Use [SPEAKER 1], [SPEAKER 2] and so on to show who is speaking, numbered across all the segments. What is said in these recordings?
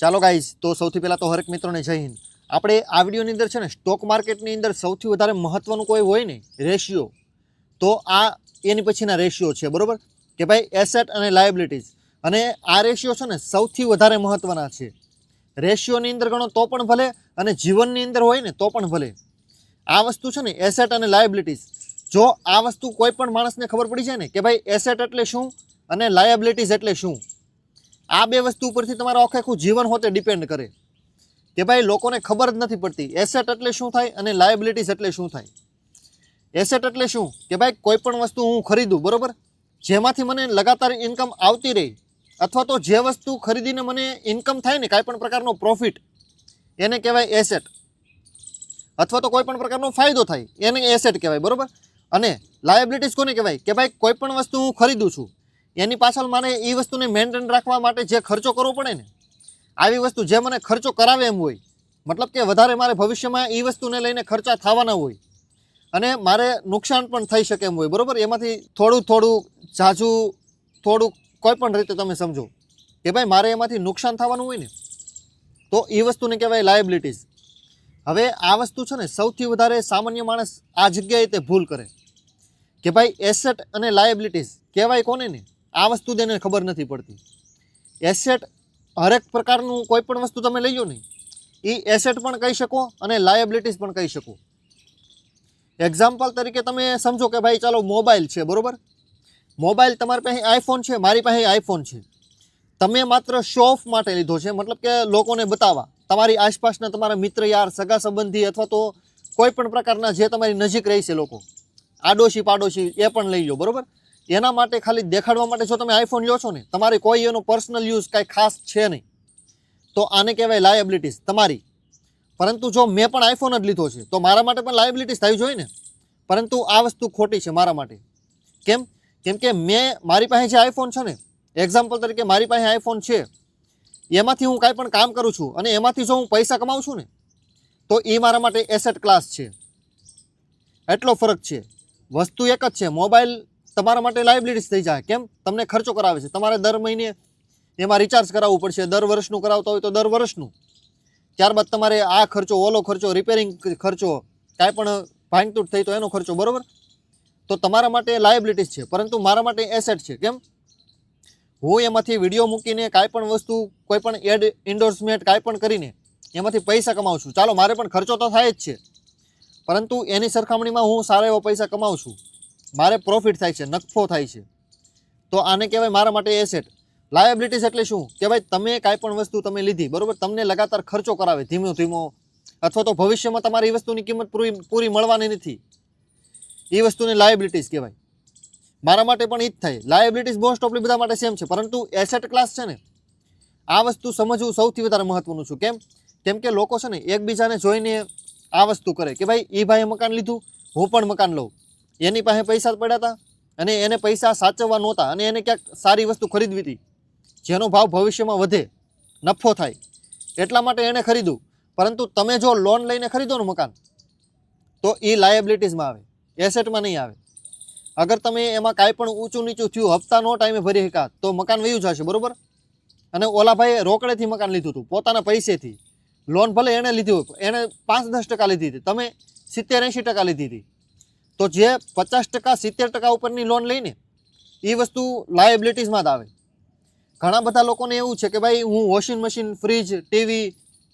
[SPEAKER 1] ચાલો ગાઈઝ તો સૌથી પહેલાં તો હરેક મિત્રોને જય હિન્દ. આપણે આ વિડીયોની અંદર છે ને સ્ટોક માર્કેટની અંદર સૌથી વધારે મહત્ત્વનું કોઈ હોય ને રેશિયો તો આ એની પછીના રેશિયો છે, બરાબર? કે ભાઈ એસેટ અને લાયબિલિટીઝ અને આ રેશિયો છે ને, સૌથી વધારે મહત્ત્વના છે. રેશિયોની અંદર ગણો તો પણ ભલે અને જીવનની અંદર હોય ને, તો પણ ભલે. આ વસ્તુ છે ને એસેટ અને લાયબિલિટીઝ જો આ વસ્તુ કોઈ પણ માણસને ખબર પડી જાય ને, કે ભાઈ એસેટ એટલે શું અને લાયબિલિટીઝ એટલે શું? આ બે વસ્તુ ઉપરથી તમારું આખે આખું જીવન હોતે ડિપેન્ડ કરે. કે ભાઈ લોકોને ખબર જ નથી પડતી એસેટ એટલે શું થાય અને લાયબિલિટીઝ એટલે શું થાય. એસેટ એટલે શું? કે ભાઈ કોઈ પણ વસ્તુ હું ખરીદું, બરાબર? જેમાંથી મને લગાતાર ઇન્કમ આવતી રહી, અથવા તો જે વસ્તુ ખરીદીને મને ઇન્કમ થાય ને, કાંઈ પણ પ્રકારનો પ્રોફિટ એને કહેવાય એસેટ અથવા તો કોઈ પણ પ્રકારનો ફાયદો થાય, એને એસેટ કહેવાય, બરાબર? અને લાયબિલિટીઝ કોને કહેવાય? કે ભાઈ કોઈ પણ વસ્તુ હું ખરીદું છું એની પાછળ મારે એ વસ્તુને મેન્ટેન રાખવા માટે જે ખર્ચો કરવો પડે ને, આવી વસ્તુ જે મને ખર્ચો કરાવે એમ હોય, મતલબ કે વધારે મારે ભવિષ્યમાં એ વસ્તુને લઈને ખર્ચા થવાના હોય, અને મારે નુકસાન પણ થઈ શકે એમ હોય, બરાબર? એમાંથી થોડું થોડું ઝાઝું થોડુંક કોઈ પણ રીતે તમે સમજો કે ભાઈ મારે એમાંથી નુકસાન થવાનું હોય ને, તો એ વસ્તુને કહેવાય લાયબિલિટીઝ હવે આ વસ્તુ છે ને સૌથી વધારે સામાન્ય માણસ આ જગ્યાએ તે ભૂલ કરે. કે ભાઈ એસેટ અને લાયબિલિટીઝ કહેવાય કોને ને? આ વસ્તુ તેને ખબર નથી પડતી. એસેટ હરેક પ્રકારનું કોઈ પણ વસ્તુ તમે લઈ લો ને એ એસેટ પણ કહી શકો અને લાયબિલિટીઝ પણ કહી શકો. એક્ઝામ્પલ તરીકે તમે સમજો કે ભાઈ ચાલો મોબાઈલ છે, બરાબર? મોબાઈલ તમારી પાસે આઈફોન છે, મારી પાસે આઈફોન છે. તમે માત્ર શો ઓફ માટે લીધો છે, મતલબ કે લોકોને બતાવવા. તમારી આસપાસના તમારા મિત્ર યાર, સગા સંબંધી અથવા તો કોઈ પણ પ્રકારના જે તમારી નજીક રહી છે લોકો આડોશી પાડોશી એ પણ લઈ લો, બરોબર? એના માટે ખાલી દેખાડવા માટે જો તમે આઈફોન લ્યો છો ને, તમારે કોઈ એનો પર્સનલ યુઝ કાંઈ ખાસ છે નહીં. તો આને કહેવાય લાયબિલિટીઝ તમારી. પરંતુ જો મેં પણ આઈફોન જ લીધો છે, તો મારા માટે પણ લાયબિલિટીઝ થવી જોઈએ ને. પરંતુ આ વસ્તુ ખોટી છે મારા માટે. કેમ? કેમ કે મેં મારી પાસે જે આઈફોન છે ને એક્ઝામ્પલ તરીકે મારી પાસે આઈફોન છે, એમાંથી હું કાંઈ પણ કામ કરું છું અને એમાંથી જો હું પૈસા કમાઉં છું ને, તો એ મારા માટે એસેટ ક્લાસ છે. એટલો ફરક છે. વસ્તુ એક જ છે, મોબાઈલ તમારા માટે લાયબિલિટીઝ થઈ જાય. કેમ? તમને ખર્ચો કરાવે છે. તમારે દર મહિને એમાં રિચાર્જ કરાવવું પડશે. દર વર્ષનું કરાવતા હોય તો દર વર્ષનું. ત્યારબાદ તમારે આ ખર્ચો, ઓલો ખર્ચો રિપેરિંગ ખર્ચો, કાંઈ પણ ભાંગતૂટ થઈ તો એનો ખર્ચો, બરાબર? તો તમારા માટે લાયબિલિટીઝ છે. પરંતુ મારા માટે એસેટ છે. કેમ? હું એમાંથી વીડિયો મૂકીને કાંઈ પણ વસ્તુ, કોઈ પણ એડ ઇન્ડોર્સમેન્ટ કાંઈ પણ કરીને એમાંથી પૈસા કમાઉં છું. ચાલો, મારે પણ ખર્ચો તો થાય જ છે. પરંતુ એની સરખામણીમાં હું સારા એવા પૈસા કમાઉં છું. મારે પ્રોફિટ થાય છે, નફો થાય છે. તો આને કહેવાય મારા માટે એસેટ લાયબિલિટીઝ એટલે શું? કે ભાઈ તમે કાંઈ પણ વસ્તુ તમે લીધી, બરાબર? તમને લગાતાર ખર્ચો કરાવે, ધીમો ધીમો. અથવા તો ભવિષ્યમાં તમારી એ વસ્તુની કિંમત પૂરી પૂરી મળવાની નથી. એ વસ્તુને લાયબિલિટીઝ કહેવાય. મારા માટે પણ એ જ થાય. લાયબિલિટીઝ મોસ્ટ ઓફલી બધા માટે સેમ છે, પરંતુ એસેટ ક્લાસ છે ને, આ વસ્તુ સમજવું સૌથી વધારે મહત્વનું છે. કેમ? કેમ કે લોકો છે ને, એકબીજાને જોઈને આ વસ્તુ કરે. કે ભાઈ એ ભાઈએ મકાન લીધું, હું પણ મકાન લઉં. એની પાસે પૈસા પડ્યા હતા અને એને પૈસા સાચવવા નહોતા. અને એને ક્યાંક સારી વસ્તુ ખરીદવી હતી. જેનો ભાવ ભવિષ્યમાં વધે, નફો થાય. એટલા માટે એણે ખરીદ્યું. પરંતુ તમે જો લોન લઈને ખરીદો ને મકાન, તો એ લાયબિલિટીઝમાં આવે. એસેટમાં નહીં આવે. અગર તમે એમાં કાંઈ પણ ઊંચું નીચું થયું હપ્તાનો ટાઈમે ભરી શકા તો મકાન વયું જશે, બરાબર? અને ઓલા ભાઈએ રોકડેથી મકાન લીધું હતું, પોતાના પૈસેથી. લોન ભલે એણે લીધી હોય એણે પાંચ દસ ટકા લીધી હતી. તમે સિત્તેર એંશી ટકા લીધી હતી. તો જે પચાસ ટકા, સિત્તેર ટકા ઉપરની લોન લઈને એ વસ્તુ લાયબિલિટીઝમાં જ આવે. ઘણા બધા લોકોને એવું છે કે ભાઈ, હું વોશિંગ મશીન ફ્રીજ ટીવી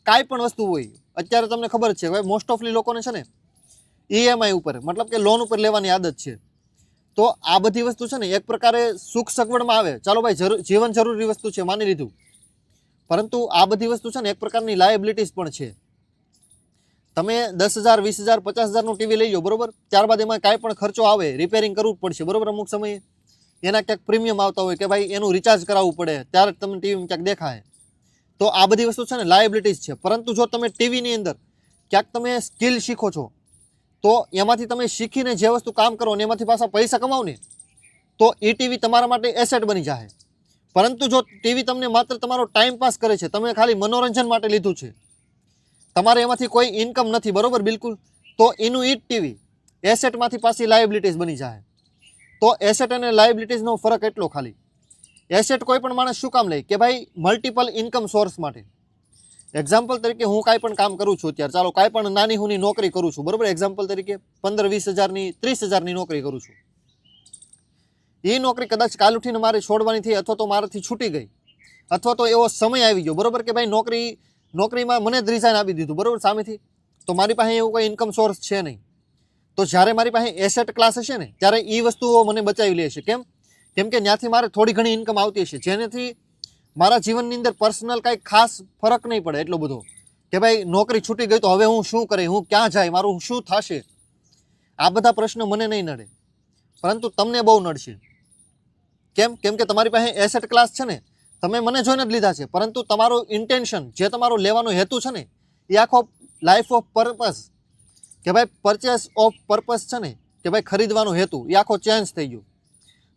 [SPEAKER 1] કાંઈ પણ વસ્તુ હોય, અત્યારે તમને ખબર છે, ભાઈ મોસ્ટ ઓફલી લોકોને છે ને ઈએમઆઈ ઉપર, મતલબ કે લોન ઉપર લેવાની આદત છે. તો આ બધી વસ્તુ છે ને એક પ્રકારે સુખ સગવડમાં આવે. ચાલો ભાઈ, જરૂર, જીવન જરૂરી વસ્તુ છે, માની લીધું. પરંતુ આ બધી વસ્તુ છે ને એક પ્રકારની લાયબિલિટીઝ પણ છે. તમે દસ હજાર, વીસ હજાર, પચાસ હજારનું ટીવી લઈ લો બરોબર? ત્યારબાદ એમાં કાંઈ પણ ખર્ચો આવે રિપેરિંગ કરવું પડશે, બરોબર અમુક સમયે? એના ક્યાંક પ્રીમિયમ આવતા હોય કે ભાઈ એનું રિચાર્જ કરાવવું પડે, ત્યારે તમને ટીવીમાં ક્યાંક દેખાય. તો આ બધી વસ્તુ છે ને લાયબિલિટીઝ છે. પરંતુ જો તમે ટીવીની અંદર ક્યાંક તમે સ્કિલ શીખો છો, તો એમાંથી તમે શીખીને જે વસ્તુ કામ કરો ને એમાંથી પાછા પૈસા કમાવો ને, તો એ ટીવી તમારા માટે એસેટ બની જાય પરંતુ જો ટીવી તમને માત્ર તમારો ટાઈમ પાસ કરે છે, તમે ખાલી મનોરંજન માટે લીધું છે તમારે એમાંથી કોઈ ઇન્કમ નથી, બરોબર? બિલકુલ. તો એનું ઈટ ટીવી એસેટમાંથી પાછી લાયબિલિટીઝ બની જાય. તો એસેટ અને લાયબિલિટીઝનો ફરક એટલો ખાલી. એસેટ કોઈ પણ માણસ શું કામ લે? કે ભાઈ મલ્ટિપલ ઇન્કમ સોર્સ માટે. એક્ઝામ્પલ તરીકે હું કાંઈ પણ કામ કરું છું અત્યારે. ચાલો, કાંઈ પણ નાની હુની નોકરી કરું છું. બરોબર? એક્ઝામ્પલ તરીકે પંદર વીસ હજારની, ત્રીસ હજારની નોકરી કરું છું. એ નોકરી કદાચ કાલ ઉઠીને મારે છોડવાની થઈ અથવા તો મારાથી છૂટી ગઈ. અથવા તો એવો સમય આવી ગયો. બરાબર? કે ભાઈ, નોકરી નોકરીમાં મને જ રિઝાઇન આપી દીધું, બરાબર? સામેથી. તો મારી પાસે એવું કોઈ ઇન્કમ સોર્સ છે નહીં. તો જ્યારે મારી પાસે એસેટ ક્લાસ હશે ને, ત્યારે એ વસ્તુઓ મને બચાવી લેશે. કેમ? કેમ કે ત્યાંથી મારે થોડી ઘણી ઇન્કમ આવતી હશે. જેનાથી મારા જીવનની અંદર પર્સનલ કાંઈ ખાસ ફરક નહીં પડે એટલો બધો. કે ભાઈ, નોકરી છૂટી ગઈ તો હવે હું શું કરે? હું ક્યાં જાય? મારું શું થશે? આ બધા પ્રશ્નો મને નહીં નડે. પરંતુ તમને બહુ નડશે. કેમ? કેમ કે તમારી પાસે એસેટ ક્લાસ છે ને તમે મને જોઈને જ લીધા છે. પરંતુ તમારું ઇન્ટેન્શન જે તમારો લેવાનો હેતુ છે ને, એ આખો લાઈફ ઓફ પર્પઝ કે ભાઈ પરચેસ ઓફ પર્પઝ છે ને, કે ભાઈ ખરીદવાનો હેતુ, એ આખો ચેન્જ થઈ ગયો.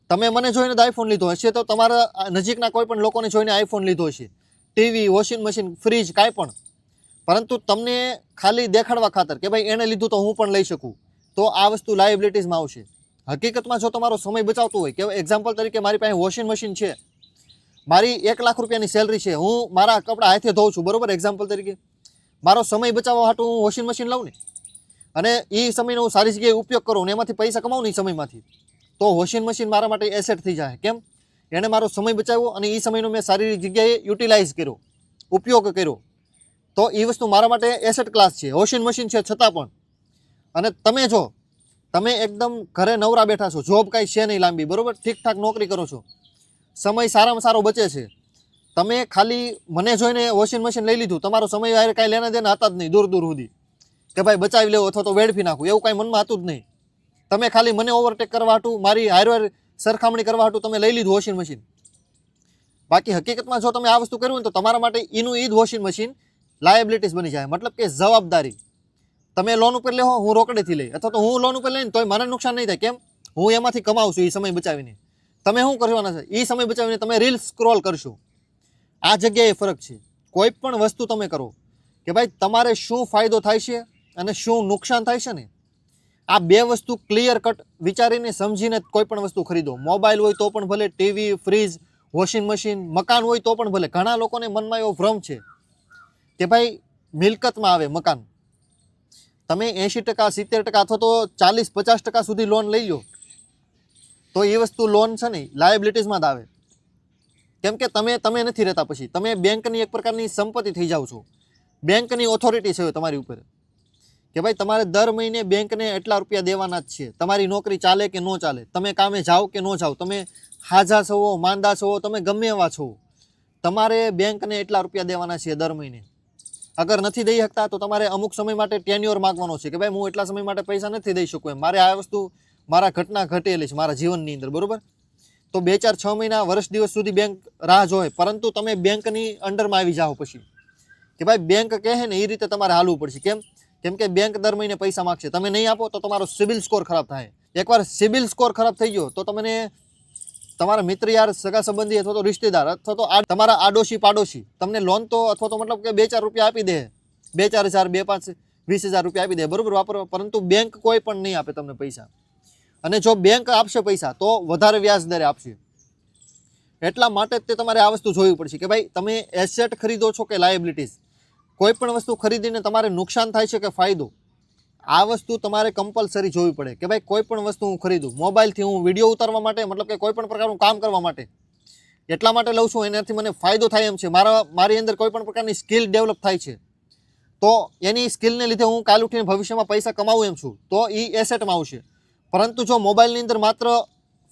[SPEAKER 1] તમે મને જોઈને જ આઈફોન લીધો હશે તો તમારા નજીકના કોઈ પણ લોકોને જોઈને આઈફોન લીધો હશે. ટીવી વોશિંગ મશીન ફ્રીજ કાંઈ પણ. પરંતુ તમને ખાલી દેખાડવા ખાતર કે ભાઈ એણે લીધું તો હું પણ લઈ શકું, તો આ વસ્તુ લાયબિલિટીઝમાં આવશે. હકીકતમાં જો તમારો સમય બચાવતો હોય, કે એક્ઝામ્પલ તરીકે મારી પાસે વોશિંગ મશીન છે મારી એક લાખ રૂપિયાની સેલરી છે. હું મારા કપડાં હાથે ધોઉં છું. બરોબર? એક્ઝામ્પલ તરીકે. મારો સમય બચાવવા માટે હું વોશિંગ મશીન લઉં ને. અને એ સમયનો હું સારી જગ્યાએ ઉપયોગ કરું ને એમાંથી પૈસા કમાવું ને એ સમયમાંથી. તો વોશિંગ મશીન મારા માટે એસેટ થઈ જાય. કેમ? એણે મારો સમય બચાવ્યો અને એ સમયનો મેં સારી જગ્યાએ યુટિલાઇઝ કર્યો. ઉપયોગ કર્યો. તો એ વસ્તુ મારા માટે એસેટ ક્લાસ છે. વોશિંગ મશીન છે છતાં પણ. અને તમે જો, તમે એકદમ ઘરે નવરા બેઠા છો. જોબ કાંઈ છે નહીં લાંબી. બરોબર? ઠીકઠાક નોકરી કરો છો. સમય સારામાં સારો બચે છે. તમે ખાલી મને જોઈને વોશિંગ મશીન લઈ લીધું, તમારો સમય વારે કાંઈ લેના દેના હતા જ નહીં દૂર દૂર સુધી. કે ભાઈ બચાવી લેવો અથવા તો વેડફી નાખું, એવું કાંઈ મનમાં હતું જ નહીં. તમે ખાલી મને ઓવરટેક કરવા હતું, મારી હારવાર સરખામણી કરવા હતું, તમે લઈ લીધું વોશિંગ મશીન બાકી હકીકતમાં જો તમે આ વસ્તુ કર્યું તો તમારા માટે એનું ઈદ વોશિંગ મશીન લાયબિલિટીઝ બની જાય. મતલબ કે જવાબદારી. તમે લોન ઉપર લેવો હું રોકડેથી લઈ. અથવા તો હું લોન ઉપર લઈને તોય મને નુકસાન નહીં થાય. કેમ? હું એમાંથી કમાવું છું એ સમય બચાવીને. તમે શું કરવાના છે? એ સમય બચાવીને તમે રીલ સ્ક્રોલ કરશો. આ જગ્યાએ ફરક છે. કોઈ પણ વસ્તુ તમે કરો કે ભાઈ તમારે શું ફાયદો થાય છે અને શું નુકસાન થાય છે ને? આ બે વસ્તુ ક્લિયર કટ વિચારીને સમજીને કોઈ પણ વસ્તુ ખરીદો. મોબાઈલ હોય તો પણ ભલે, ટીવી ફ્રીજ વોશિંગ મશીન મકાન હોય તો પણ ભલે. ઘણા લોકોને મનમાં એવો ભ્રમ છે કે ભાઈ મિલકતમાં આવે મકાન. તમે એંશી ટકા, સિત્તેર ટકા અથવા તો ચાલીસ, પચાસ ટકા સુધી લોન લઈ લો. તો એ વસ્તુ લોન છે ને લાયબિલિટીઝમાં જ આવે. કેમ કે તમે તમે નથી રહેતા પછી. તમે બેંકની એક પ્રકારની સંપત્તિ થઈ જાઓ છો. બેંકની ઓથોરિટી છે તમારી ઉપર. કે ભાઈ, તમારે દર મહિને બેંકને એટલા રૂપિયા દેવાના જ છે. તમારી નોકરી ચાલે કે ન ચાલે. તમે કામે જાઓ કે ન જાઓ. તમે હાજા છો, માંદા છો, તમે ગમે એવા છો. તમારે બેંકને એટલા રૂપિયા દેવાના છે દર મહિને. અગર નથી દઈ શકતા તો તમારે અમુક સમય માટે ટેન્યોર માગવાનો છે કે ભાઈ, હું એટલા સમય માટે પૈસા નથી દઈ શકું એમ. મારે આ વસ્તુ મારા ઘટના ઘટેલી છે, મારા જીવનની અંદર, બરાબર? તો બે ચાર છ મહિના વર્ષ દિવસ સુધી બેંક રાહ જોવે પરંતુ તમે બેંકની અંડરમાં આવી જાઓ પછી. કે ભાઈ બેંક કહે ને એ રીતે તમારે હાલવું પડશે. કેમ? કેમ કે બેંક દર મહિને પૈસા માગશે. તમે નહીં આપો તો તમારો સિબિલ સ્કોર ખરાબ થાય. એકવાર સિબિલ સ્કોર ખરાબ થઈ ગયો તો તમને તમારા મિત્ર યાર, સગા સંબંધી અથવા તો રિશ્તેદાર અથવા તો આ તમારા આડોશી પાડોશી તમને લોન તો અથવા તો મતલબ કે બે ચાર રૂપિયા આપી દે. બે ચાર હજાર, બે પાંચ, વીસ હજાર રૂપિયા આપી દે, બરાબર, વાપરવા. પરંતુ બેંક કોઈ પણ નહીં આપે તમને પૈસા. અને જો બેંક આપશે પૈસા, તો વધારે વ્યાજ દરે આપશે. એટલા માટે તે તમારે આ વસ્તુ જોવી પડશે કે ભાઈ, તમે એસેટ ખરીદો છો કે લાયબિલિટીઝ કોઈ પણ વસ્તુ ખરીદીને તમારે નુકસાન થાય છે કે ફાયદો? આ વસ્તુ તમારે કમ્પલસરી જોવી પડે કે ભાઈ, કોઈ પણ વસ્તુ હું ખરીદું. મોબાઈલથી હું વીડિયો ઉતારવા માટે, મતલબ કે કોઈ પણ પ્રકારનું કામ કરવા માટે. એટલા માટે લઉં છું, એનાથી મને ફાયદો થાય એમ છે. મારા, મારી અંદર કોઈ પણ પ્રકારની સ્કિલ ડેવલપ થાય છે. તો એની સ્કિલને લીધે હું કાલ ઉઠીને ભવિષ્યમાં પૈસા કમાવું એમ છું. તો એ એસેટમાં આવશે. પરંતુ જો મોબાઈલની અંદર માત્ર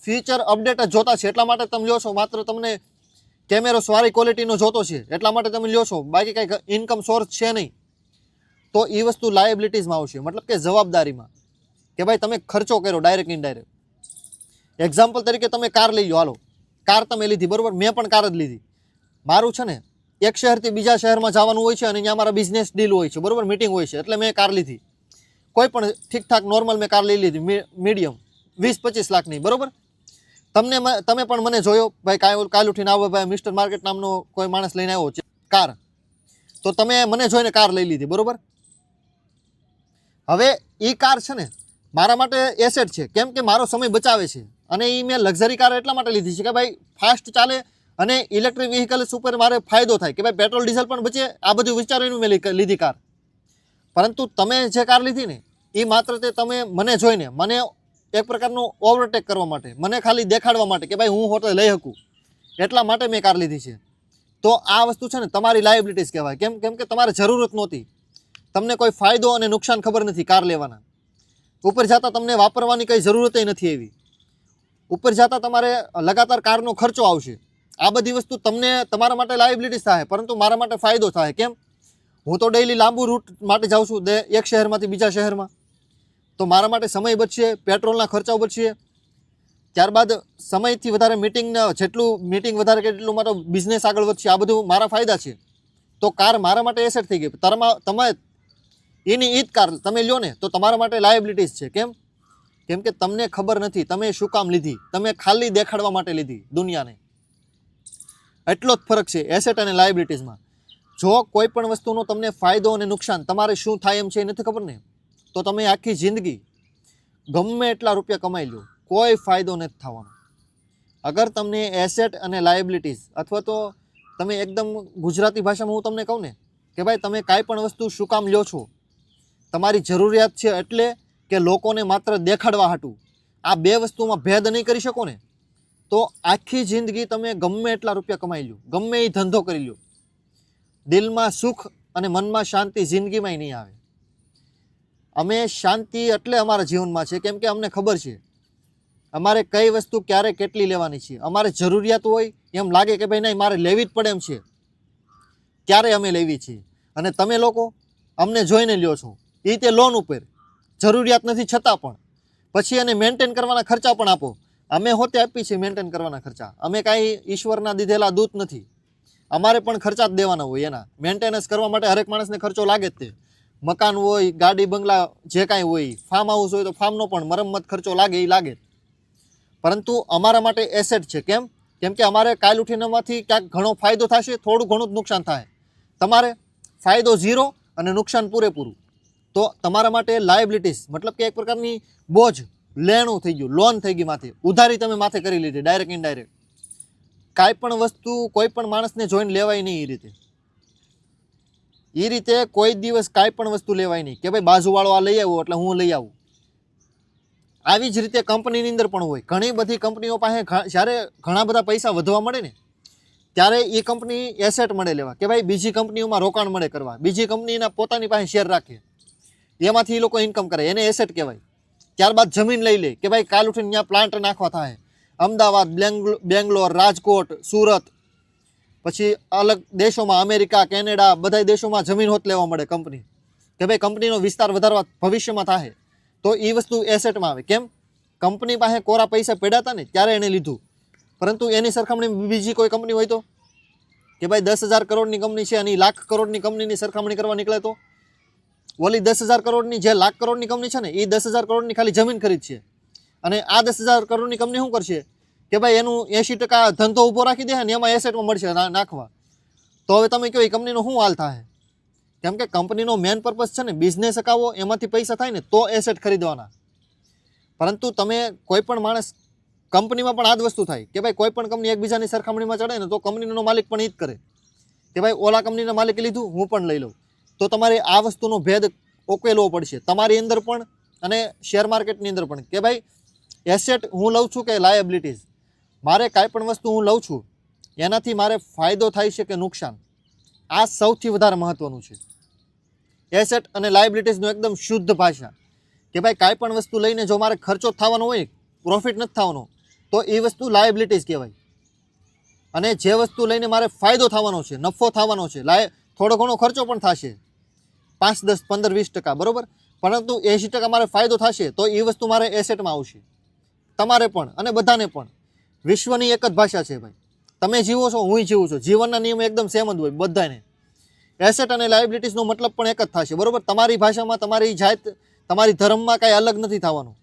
[SPEAKER 1] ફીચર અપડેટ જ જોતા છે, એટલા માટે તમે લ્યો છો, માત્ર તમને કેમેરો સારી ક્વોલિટીનો જોતો છે, એટલા માટે તમે લ્યો છો, બાકી કંઈ ઇન્કમ સોર્સ છે નહીં. તો એ વસ્તુ લાયબિલિટીઝમાં આવશે, મતલબ કે જવાબદારીમાં. કે ભાઈ તમે ખર્ચો કર્યો ડાયરેક્ટ ઇનડાયરેક્ટ એક્ઝામ્પલ તરીકે તમે કાર લઈ લો હાલો. કાર તમે લીધી, બરાબર? મેં પણ કાર જ લીધી. મારું છે ને, એક શહેરથી બીજા શહેરમાં જવાનું હોય છે અને અહીંયા મારા બિઝનેસ ડીલ હોય છે, બરોબર? મિટિંગ હોય છે, એટલે મેં કાર લીધી. કોઈ પણ ઠીકઠાક નોર્મલ મેં કાર લઈ લીધી મીડિયમ વીસ, પચીસ લાખની, બરોબર? તમને તમે પણ મને જોયો, ભાઈ કાલ કાલ ઉઠીને આવો ભાઈ મિસ્ટર માર્કેટ નામનો કોઈ માણસ લઈને આવ્યો છે, કાર. તો તમે મને જોઈને કાર લઈ લીધી, બરાબર? હવે એ કાર છે ને, મારા માટે એસેટ છે. કેમ કે મારો સમય બચાવે છે. અને એ મેં લક્ઝરી કાર એટલા માટે લીધી છે કે ભાઈ ફાસ્ટ ચાલે અને ઇલેક્ટ્રિક વ્હીકલ્સ ઉપર મારે ફાયદો થાય કે ભાઈ પેટ્રોલ ડીઝલ પણ બચે, આ બધું વિચારીને મેં લીધી કાર. પરંતુ તમે જે કાર લીધી ને એ માત્ર તે તમે મને જોઈને, મને એક પ્રકારનું ઓવરટેક કરવા માટે, મને ખાલી દેખાડવા માટે કે ભાઈ હું હોટલ લઈ શકું, એટલા માટે મેં કાર લીધી છે. તો આ વસ્તુ છે ને તમારી લાયબિલિટીઝ કહેવાય. કેમ કેમ કે તમારે જરૂરત નહોતી. તમને કોઈ ફાયદો અને નુકસાન ખબર નથી કાર લેવાના. ઉપર જતાં તમને વાપરવાની કંઈ જરૂરત નથી એવી. ઉપર જતાં તમારે લગાતાર કારનો ખર્ચો આવશે. આ બધી વસ્તુ તમને તમારા માટે લાયબિલિટીઝ થાય, પરંતુ મારા માટે ફાયદો થાય. કેમ? હું તો ડેઈલી લાંબુ રૂટ માટે જાઉં છું એક શહેરમાંથી બીજા શહેરમાં. તો મારા માટે સમય બચશે, પેટ્રોલના ખર્ચાઓ બચશે. ત્યારબાદ સમયથી વધારે મિટિંગ જેટલું મિટિંગ વધારે કે એટલું મારો બિઝનેસ આગળ વધશે, આ બધું મારા ફાયદા છે. તો કાર મારા માટે એસેટ થઈ ગઈ. તમારા તમે એની ઈદ કાર તમે લ્યો ને, તો તમારા માટે લાયબિલિટીઝ છે. કેમ? કેમ કે તમને ખબર નથી, તમે શું કામ લીધી? તમે ખાલી દેખાડવા માટે લીધી દુનિયાને. એટલો જ ફરક છે એસેટ અને લાયબિલિટીઝમાં જો કોઈ પણ વસ્તુનો તમને ફાયદો અને નુકસાન, તમારે શું થાય એમ છે એ નથી ખબર ને? તો તમે આખી જિંદગી ગમે એટલા રૂપિયા કમાઈ લો, કોઈ ફાયદો નથી થવાનો. અગર તમને એસેટ અને લાયબિલિટીઝ અથવા તો તમે એકદમ ગુજરાતી ભાષામાં હું તમને કહું ને, કે ભાઈ તમે કાંઈ પણ વસ્તુ શું કામ લ્યો છો, તમારી જરૂરિયાત છે એટલે કે લોકોને માત્ર દેખાડવા હાટું. આ બે વસ્તુમાં ભેદ નહીં કરી શકો ને, તો આખી જિંદગી તમે ગમે એટલા રૂપિયા કમાઈ લો ગમે એ ધંધો કરી લો દિલમાં સુખ અને મનમાં શાંતિ જિંદગીમાંય નહીં આવે. અમે શાંતિ એટલે અમારા જીવનમાં છે, કેમ કે અમને ખબર છે. અમારે કઈ વસ્તુ ક્યારે કેટલી લેવાની છે. અમારે જરૂરિયાત હોય, એમ લાગે કે ભાઈ નહીં, મારે લેવી જ પડે એમ છે. ત્યારે અમે લેવી છીએ અને તમે લોકો અમને જોઈને લ્યો છો. એ તે લોન ઉપર. જરૂરિયાત નથી છતાં પણ. પછી એને મેન્ટેન કરવાના ખર્ચા પણ આપો. અમે હોતે આપી છીએ મેન્ટેન કરવાના ખર્ચા. અમે કાંઈ ઈશ્વરના દીધેલા દૂત નથી. અમારે પણ ખર્ચા જ દેવાના હોય એના. મેન્ટેનન્સ કરવા માટે હરેક માણસને ખર્ચો લાગે જ તે. મકાન હોય, ગાડી, બંગલા, જે કાંઈ હોય ફાર્મ હાઉસ હોય તો ફાર્મનો પણ મરમ્મત ખર્ચો લાગે એ લાગે. પરંતુ અમારા માટે એસેટ છે. કેમ? કેમ કે અમારે કાલ ઉઠીનેમાંથી ક્યાંક ઘણો ફાયદો થશે, થોડું ઘણું જ નુકસાન થાય. તમારે ફાયદો ઝીરો અને નુકસાન પૂરેપૂરું. તો તમારા માટે લાયબિલિટીસ મતલબ કે એક પ્રકારની બોજ, લેણું થઈ ગયું લોન થઈ ગઈ માથે. ઉધારી તમે માથે કરી લીધી ડાયરેક્ટ ઇનડાયરેક્ટ કાંઈ પણ વસ્તુ કોઈ પણ માણસને જોઈને લેવાય નહીં એ રીતે. એ રીતે કોઈ દિવસ કાંઈ પણ વસ્તુ લેવાય નહીં. કે ભાઈ બાજુવાળો આ લઈ આવ્યો એટલે હું લઈ આવું. આવી જ રીતે કંપનીની અંદર પણ હોય. ઘણી બધી કંપનીઓ પાસે જ્યારે ઘણા બધા પૈસા વધવા મળે ને, ત્યારે એ કંપની એસેટ મળે લેવા. કે ભાઈ બીજી કંપનીઓમાં રોકાણ મળે કરવા. બીજી કંપનીના પોતાની પાસે શેર રાખે. એમાંથી એ લોકો ઇન્કમ કરે. એને એસેટ કહેવાય. ત્યારબાદ જમીન લઈ લે. કે ભાઈ કાલ ઉઠીને ત્યાં પ્લાન્ટ નાખવા થાય. અમદાવાદ બેંગ્લોર, રાજકોટ, સુરત પછી અલગ દેશોમાં, અમેરિકા, કેનેડા બધા દેશોમાં જમીન હોત લેવા મળે કંપની. કે ભાઈ કંપનીનો વિસ્તાર વધારવા ભવિષ્યમાં થાય તો એ વસ્તુ એસેટમાં આવે. કેમ? કંપની પાસે કોરા પૈસા પડ્યા હતા ને ત્યારે એણે લીધું. પરંતુ એની સરખામણી બીજી કોઈ કંપની હોય તો? કે ભાઈ દસ હજાર કરોડની કંપની છે અને લાખ કરોડની કંપનીની સરખામણી કરવા નીકળે તો? ઓલી દસ હજાર કરોડની જે લાખ કરોડની કંપની છે ને એ દસ હજાર કરોડની ખાલી જમીન ખરીદ છે અને આ દસ હજાર કરોડની કંપની શું કરશે? કે ભાઈ એનું એંશી ટકા ધંધો ઊભો રાખી દે ને એમાં એસેટમાં મળશે નાખવા. તો હવે તમે કહો, એ કંપનીનો શું હાલ થાય? કેમ કે કંપનીનો મેન પર્પઝ છે ને બિઝનેસ અકાવો, એમાંથી પૈસા થાય ને, તો એસેટ ખરીદવાના. પરંતુ તમે કોઈ પણ માણસ કંપનીમાં પણ આ જ વસ્તુ થાય કે ભાઈ કોઈ પણ કંપની એકબીજાની સરખામણીમાં ચડે ને, તો કંપનીનો માલિક પણ એ જ કરે. કે ભાઈ, ઓલા કંપનીના માલિકે લીધું, હું પણ લઈ લઉં. તો તમારે આ વસ્તુનો ભેદ ઉકેલવો પડશે. તમારી અંદર પણ અને શેર માર્કેટની અંદર પણ. કે ભાઈ એસેટ હું લઉં છું કે લાયબિલિટીઝ મારે કાંઈ પણ વસ્તુ હું લઉં છું, એનાથી મારે ફાયદો થાય છે કે નુકસાન? આ સૌથી વધારે મહત્ત્વનું છે. એસેટ અને લાયબિલિટીઝનું એકદમ શુદ્ધ ભાષા. કે ભાઈ, કાંઈ પણ વસ્તુ લઈને જો મારે ખર્ચો થવાનો હોય પ્રોફિટ નથી થવાનો, તો એ વસ્તુ લાયબિલિટીઝ કહેવાય. અને જે વસ્તુ લઈને મારે ફાયદો થવાનો છે, નફો થવાનો છે, લાય, થોડો ઘણો ખર્ચો પણ થશે. પાંચ, દસ, પંદર, વીસ ટકા, બરાબર? પરંતુ એંશી ટકા મારે ફાયદો થશે, તો એ વસ્તુ મારે એસેટમાં આવશે. તમારે પણ, અને બધાને પણ. વિશ્વની એક જ ભાષા છે ભાઈ. તમે જીવો છો, હું જીવું છું. જીવનના નિયમ એકદમ સેમ જ હોય બધાને એસેટ અને લાયબિલિટીઝનો મતલબ પણ એક જ થશે, બરાબર? તમારી ભાષામાં તમારી જાત, તમારી ધર્મમાં કાંઈ અલગ નથી થવાનું.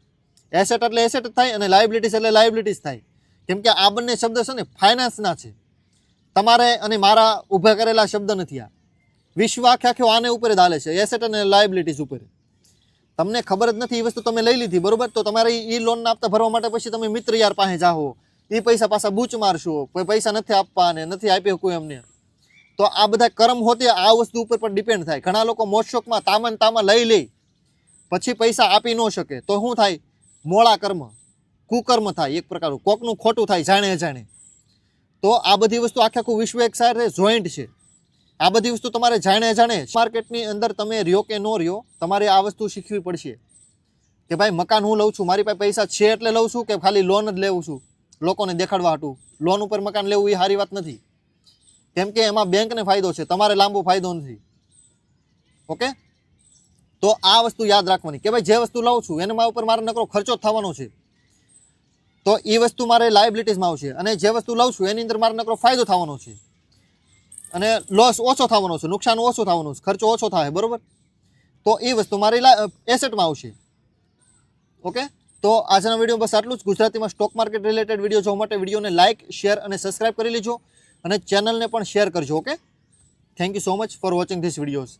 [SPEAKER 1] એસેટ એટલે એસેટ જ થાય અને લાયબિલિટીઝ એટલે લાયબિલિટીઝ થાય. કેમ કે આ બંને શબ્દ છે ને ફાઇનાન્સના છે. તમારે અને મારા ઊભા કરેલા શબ્દ નથી આ. વિશ્વ આખે આખો આને ઉપર જ હાલે છે એસેટ અને લાયબિલિટીઝ ઉપર. તમને ખબર જ નથી એ વસ્તુ તમે લઈ લીધી, બરોબર? તો તમારે એ લોનના આપતા ભરવા માટે પછી તમે મિત્ર યાર પાસે જાઓ એ પૈસા પાછા બૂચ મારશું. કોઈ પૈસા નથી આપવા અને નથી આપી શકું એમને તો આ બધા કર્મ હોતે આ વસ્તુ ઉપર પણ ડિપેન્ડ થાય. ઘણા લોકો મોજશોખમાં તામન તામાં લઈ લે. પછી પૈસા આપી ન શકે. તો શું થાય? મોળા કર્મ, કુકર્મ થાય એક પ્રકારનું. કોકનું ખોટું થાય જાણે જાણે તો આ બધી વસ્તુ આખે આખું વિશ્વ એક સાથે જોઈન્ટ છે. આ બધી વસ્તુ તમારે જાણે જાણે માર્કેટની અંદર તમે રહ્યો કે ન રહ્યો, તમારે આ વસ્તુ શીખવી પડશે. કે ભાઈ મકાન હું લઉં છું, મારી પાસે પૈસા છે એટલે લઉં છું કે ખાલી લોન જ લેવું છું? લોકોને દેખાડવા હતું લોન ઉપર મકાન લેવું એ સારી વાત નથી. કેમ કે એમાં બેંકને ફાયદો છે, તમારે લાંબો ફાયદો નથી. ઓકે? તો આ વસ્તુ યાદ રાખવાની કે ભાઈ, જે વસ્તુ લઉં છું, એને ઉપર મારો નકરો ખર્ચો થવાનો છે. તો એ વસ્તુ મારે લાયબિલિટીઝમાં આવશે અને જે વસ્તુ લઉં છું, એની અંદર મારો નકરો ફાયદો થવાનો છે. અને લોસ ઓછો થવાનો છે, નુકસાન ઓછું થવાનું છે, ખર્ચો ઓછો થાય, બરાબર? તો એ વસ્તુ મારી એસેટમાં આવશે. ઓકે? તો આજના વીડિયો બસ આટલું જ. ગુજરાતીમાં સ્ટોક માર્કેટ રિલેટેડ વીડિયો જોવા માટે વિડીયોને લાઇક શેર અને સબસ્ક્રાઇબ કરી લેજો અને ચેનલને પણ શેર કરજો okay thank you so much for watching this videos